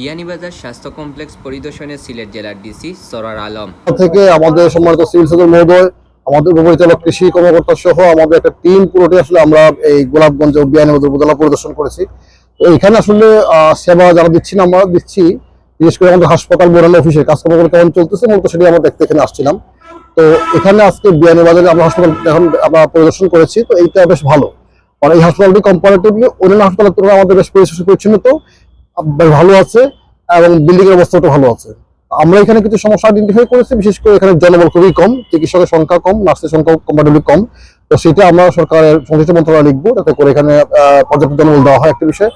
বিয়ানীবাজার স্বাস্থ্য কমপ্লেক্স পরিদর্শনে সিলেট জেলার ডিসি সরার আলম। থেকে আমাদের সম্মানিত সিভিল সার্জন মহোদয়, আমাদের উপপরিচালক কৃষি কর্মকর্তা সহ আমাদের একটা টিম আসলে আমরা এই গোলাপগঞ্জ ও বিয়ানীবাজার উপজেলা পরিদর্শন করেছি। এখানে আসলে সেবা যারা দিচ্ছি না আমরা দিচ্ছি, বিশেষ করে আমাদের হাসপাতাল বোরানো অফিসে কাজকর্মগুলো কেমন চলতেছে, মূলত সেটি আমরা দেখতে এখানে আসছিলাম। তো এখানে আজকে বিয়ানীবাজারে আমরা হাসপাতাল এখন আমরা পরিদর্শন করেছি, তো এইটা বেশ ভালো। আর এই হাসপাতালটি কম্পারেটিভলি অন্যান্য হাসপাতালের তুলনায় আমাদের বেশ পরিষ্কার পরিচ্ছন্ন তো ভালো আছে এবং বিল্ডিং এর অবস্থাটা ভালো আছে। আমরা এখানে কিছু সমস্যা আইডেন্টিফাই করেছি, বিশেষ করে এখানে জনবল খুবই কম, চিকিৎসকের সংখ্যা কম নার্সের সংখ্যা কম্পারেটিভলি কম। তো সেটা আমরা সরকারের সংশ্লিষ্ট মন্ত্রণালয় লিখব, যাতে করে এখানে পর্যাপ্ত জনবল দেওয়া হয় একটা বিষয়।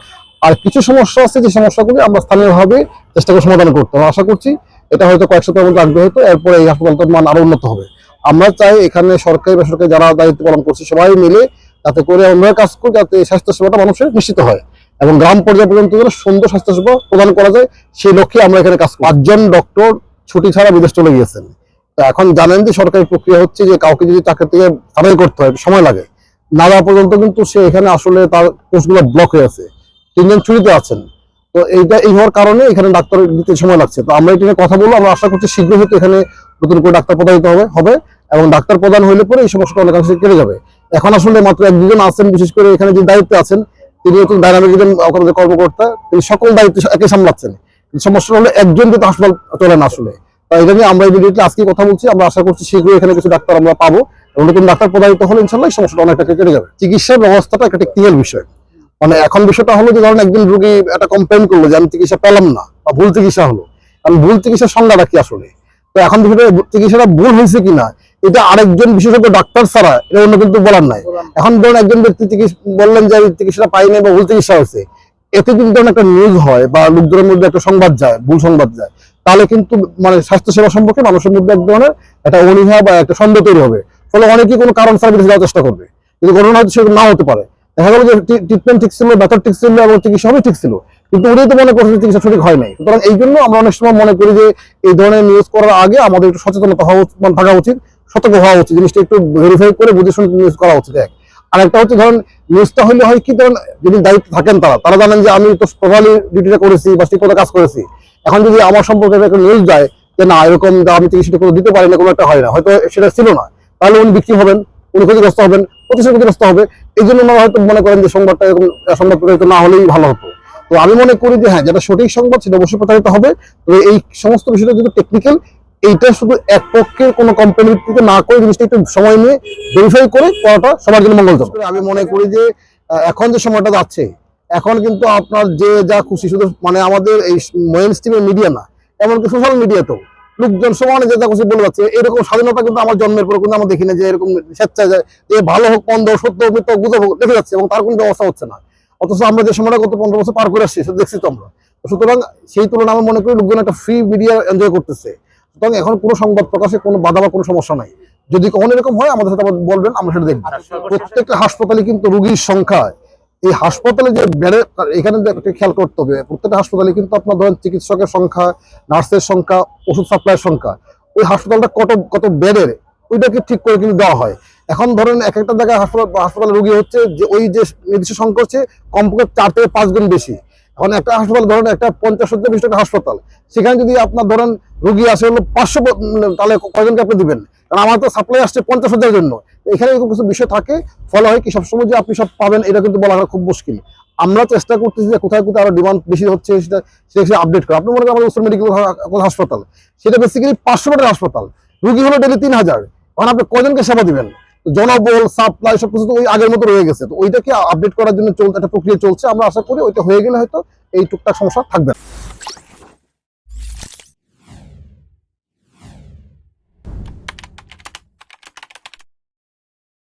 আর কিছু সমস্যা আছে, যে সমস্যাগুলি আমরা স্থানীয়ভাবে চেষ্টা করে সমাধান করতে আমরা আশা করছি এটা হয়তো কয়েক সপ্তাহের মধ্যে আসবে হয়তো, এরপরে এই হাসপাতালটার মান আরও উন্নত হবে। আমরা চাই এখানে সরকারি, বেসরকারি যারা দায়িত্ব পালন করছে, সবাই মিলে যাতে করে অন্যের কাজ করে, যাতে স্বাস্থ্য সেবাটা মানুষের নিশ্চিত হয়। এবং গ্রাম পর্যায় পর্যন্ত যেন সুন্দর স্বাস্থ্য সেবা প্রদান করা যায়, সেই লক্ষ্যে আমরা এখানে কাজ পাঁচজন ডক্টর ছুটি ছাড়া বিদেশ চলে গিয়েছেন। তো এখন জানেন যে সরকারি প্রক্রিয়া হচ্ছে যে কাউকে যদি চাকরি থেকে সারাই করতে হয়, সময় লাগে। না যাওয়া পর্যন্ত কিন্তু সে এখানে আসলে তার পোস্টগুলো ব্লক হয়ে আছে। তিনজন ছুটিতে আছেন। তো এইটা এই হওয়ার কারণে এখানে ডাক্তার দিতে সময় লাগছে। তো আমরা এটা কথা বলব, আমরা আশা করছি শীঘ্রই হয়তো এখানে নতুন করে ডাক্তার প্রদানিত হবে হবে। এবং ডাক্তার প্রদান হইলে পরে এই সমস্যাটা অনেকাংশে কেটে যাবে। এখন আসলে মাত্র এক দুজন আছেন, বিশেষ করে এখানে যে দায়িত্বে আছেন তিনি হচ্ছে ডাইনামিক আমাদের কর্মকর্তা, তিনি সকল দায়িত্ব একে সামলাচ্ছেন। সমস্যা হলো একজন কিন্তু হাসপাতাল চলে না আসলে। তাই এটা নিয়ে আমরা ইমিডিয়েটলি আজকে কথা বলছি, আমরা আশা করছি শীঘ্রই এখানে কিছু ডাক্তার আমরা পাবো এবং নতুন ডাক্তার প্রদানিত হলে ইনশাল্লাহ সমস্যাটা অনেকটা কেটে যাবে। চিকিৎসা ব্যবস্থাটা একটা টেকনিক্যাল বিষয়। মানে এখন বিষয়টা হলো যে ধরেন একজন রোগী একটা কমপ্লেন করল যে আমি চিকিৎসা পেলাম না বা ভুল চিকিৎসা হলো। কারণ ভুল চিকিৎসার সংজ্ঞাটা কি আসলে? তো এখন বিষয়টা চিকিৎসাটা ভুল হয়েছে কিনা? এটা আরেকজন বিশেষজ্ঞ ডাক্তার ছাড়া এটা অন্য কিন্তু বলার নাই। এখন ধরুন একজন ব্যক্তি চিকিৎসা বললেন যে আমি চিকিৎসাটা পাইনি বা ভুল চিকিৎসা হয়েছে এতে ধরুন একটা নিউজ হয় বা লোকজনের মধ্যে একটা সংবাদ যায় ভুল সংবাদ যায়। তাহলে কিন্তু মানে স্বাস্থ্য সেবা সম্পর্কে মানুষের মধ্যে এক ধরনের একটা অনীহা বা একটা সন্দেহ তৈরি হবে। ফলে অনেকেই কোনো কারণ ছাড়া বিদেশে যাওয়ার চেষ্টা করবে। কিন্তু ঘটনা হয়তো সেরকম নাও হতে পারে। দেখা গেল যে ট্রিটমেন্ট ঠিক ছিল ব্যথা ঠিক ছিল এবং চিকিৎসা হবে ঠিক ছিল। কিন্তু উনি তো মনে করছে যে চিকিৎসা সঠিক হয় নাই। সুতরাং এই জন্য আমরা অনেক সময় মনে করি যে এই ধরনের নিউজ করার আগে আমাদের একটু সচেতনতা হওয়া মানে থাকা উচিত। সতর্ক হওয়া উচিত। জিনিসটা একটু ভেরিফাই করে বুঝে শুনে নিউজ করা উচিত এক আর একটা হচ্ছে, ধরেন নিউজটা হলে হয় কি, ধরেন যদি দায়িত্ব থাকেন তারা তারা জানেন যে আমি তো প্রভালি ডিউটিটা করেছি বা ঠিক কাজ করেছি। এখন যদি আমার সম্পর্কে একটা নিউজ যায় যে না, এরকম আমি চিকিৎসাটা কোনো দিতে পারি না কোনো একটা হয় না, হয়তো সেটা ছিল না। তাহলে উনি বিক্রি হবেন, উনি ক্ষতিগ্রস্ত হবেন, প্রতিষ্ঠান ক্ষতিগ্রস্ত হবে। এই জন্য ওনারা হয়তো মনে করেন যে সংবাদটা এরকম, সংবাদ প্রচারিত না হলেই ভালো হতো। তো আমি মনে করি যে হ্যাঁ যেটা সঠিক সংবাদ, সেটা অবশ্যই প্রচারিত হবে। তবে এই সমস্ত বিষয়টা যদি টেকনিক্যাল এইটা শুধু এক পক্ষের কোনো কোম্পানির থেকে না করে জিনিসটা একটু সময় নিয়ে ভেরিফাই করে করাটা সবার জন্য মঙ্গলজনক। আমি মনে করি যে এখন যে সময়টা যাচ্ছে এখন কিন্তু আপনার যে যা খুশি শুধু মানে আমাদের এই মেইন স্ট্রিমের মিডিয়া না এমনকি সোশ্যাল মিডিয়াতেও লোকজন সমানে যে যা খুশি বলে যাচ্ছে এরকম স্বাধীনতা কিন্তু আমার জন্মের পরে কিন্তু আমরা দেখি না যে এরকম স্বেচ্ছায় যে ভালো হোক মন্দ সত্য হোক, গুজব হোক দেখে যাচ্ছে এবং তার কোনো ব্যবস্থা হচ্ছে না। অথচ আমরা যে সময়টা গত পনেরো বছর পার করে আসছি সেটা দেখছি তো আমরা। সুতরাং সেই তুলনায় আমি মনে করি লোকজন একটা ফ্রি মিডিয়া এনজয় করতেছে। সুতরাং এখন কোনো সংবাদ প্রকাশে কোনো বাধা বা কোনো সমস্যা নাই। যদি কখনো এরকম হয় আমাদের সাথে বলবেন আমরা সেটা দেখব। প্রত্যেকটা হাসপাতালে কিন্তু রুগীর সংখ্যা এই হাসপাতালে যে বেড়ে এখানে খেয়াল করতে হবে প্রত্যেকটা হাসপাতালে কিন্তু আপনার ধরেন চিকিৎসকের সংখ্যা নার্সের সংখ্যা ওষুধ সাপ্লাইয়ের সংখ্যা ওই হাসপাতালটা কত কত বেডের ওইটাকে ঠিক করে কিন্তু দেওয়া হয়। এখন ধরেন এক একটা জায়গায় হাসপাতাল হাসপাতালে রুগী হচ্ছে যে ওই যে নির্দিষ্ট সংখ্যা হচ্ছে কমপক্ষে চার থেকে পাঁচ গুণ বেশি। এখন একটা হাসপাতাল, ধরেন একটা পঞ্চাশ হাজার বিশ টাকা হাসপাতাল। সেখানে যদি আপনার ধরেন রুগী আসে হলো পাঁচশো তাহলে কয়জনকে আপনি দিবেন? কারণ আমার তো সাপ্লাই আসছে পঞ্চাশ হাজারের জন্য। এখানে এরকম কিছু বিষয় থাকে। ফলে হয় কি, সবসময় যে আপনি সব পাবেন, এটা কিন্তু বলা খুব মুশকিল। আমরা চেষ্টা করতেছি যে কোথায় কোথায় আরও ডিমান্ড বেশি হচ্ছে, সেটা সেটা আপডেট করা। আপনি মনে করেন আমাদের উত্তর মেডিকেল হাসপাতাল সেটা বেসিক্যালি পাঁচশো বেডের হাসপাতাল। রুগী হলো ডেলি তিন হাজার। এখন আপনি কয়জনকে সেবা দিবেন? জনবল সাপ্লাই সবকিছু তো ওই আগের মতো রয়ে গেছে তো ওইটাকে আপডেট করার জন্য চলতে একটা প্রক্রিয়া চলছে আমরা আশা করি ওইটা হয়ে গেলে হয়তো এই টুকটাক সমস্যা থাকবে না।